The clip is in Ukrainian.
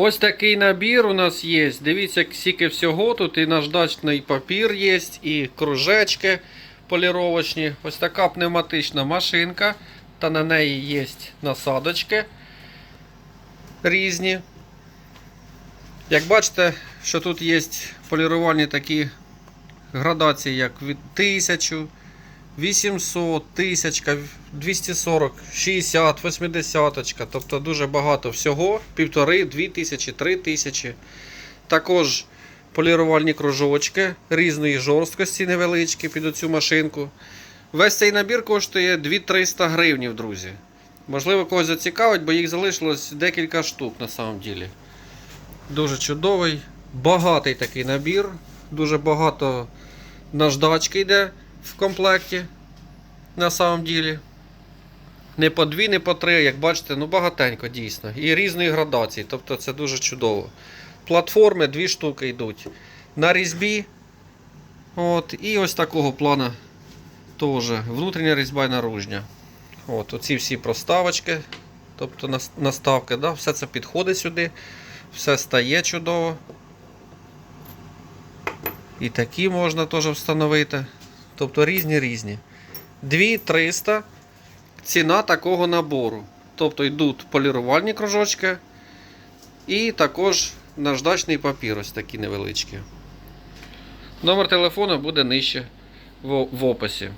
Ось такий набір у нас є. Дивіться, скільки всього. Тут і наждачний папір є, і кружечки поліровочні. Ось така пневматична машинка. Та на неї є насадочки різні. Як бачите, що тут є полірувальні такі градації, як від 1000, 800, 1000, 240, 60, 80. Тобто дуже багато всього. Півтори, дві тисячі, три тисячі. Також полірувальні кружочки різної жорсткості невеличкі під оцю машинку. Весь цей набір коштує 2300 гривнів, друзі. Можливо, когось зацікавить, бо їх залишилось декілька штук на самом ділі. Дуже чудовий, багатий такий набір. Дуже багато наждачки йде в комплекті. На самом ділі. Не по дві, не по три, як бачите, ну багатенько дійсно. І різної градації. Тобто це дуже чудово. Платформи дві штуки йдуть. На різьбі. От, і ось такого плана теж. Внутрішня різьба і наружня. От, оці всі проставочки, тобто наставки, да, все це підходить сюди, все стає чудово. І такі можна теж встановити. Тобто різні різні. 2300 ціна такого набору. Тобто йдуть полірувальні кружочки і також наждачний папір, ось такі невеличкі. Номер телефону буде нижче в описі.